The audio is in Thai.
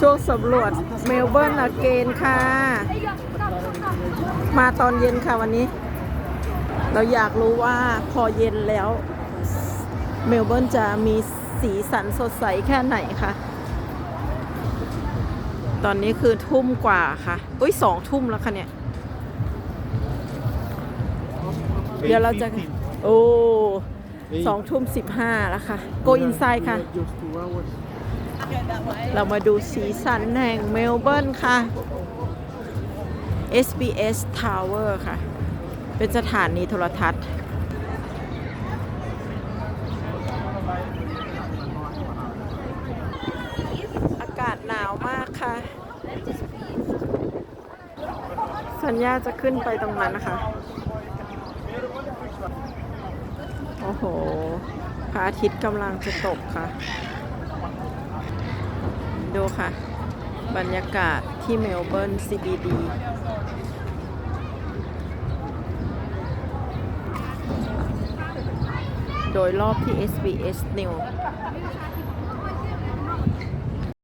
ช่วงสำรวจเมลเบิร์นอเกนค่ะ มาตอนเย็นค่ะวันนี้ เราอยากรู้ว่าพอเย็นแล้ว เมลเบิร์นจะมีสีสันสดใสแค่ไหนคะตอนนี้คือทุ่มกว่าค่ะ อุ้ยสองทุ่มแล้วค่ะเนี่ย เดี๋ยวเราจะ โอ้สองทุ่มสิบห้าแล้วค่ะโกอินไซด์ค่ะ Just two hours. เรามาดูสีสันแห่งเมลเบิร์นค่ะ SBS Tower ค่ะ เป็นสถานีโทรทัศน์ อากาศหนาวมากค่ะ สัญญาจะขึ้นไปตรงนั้นนะคะ โอ้โห พระอาทิตย์กำลังจะตกค่ะ ดูค่ะ บรรยากาศที่เมลเบิร์น CBD โดยรอบที่ SBS News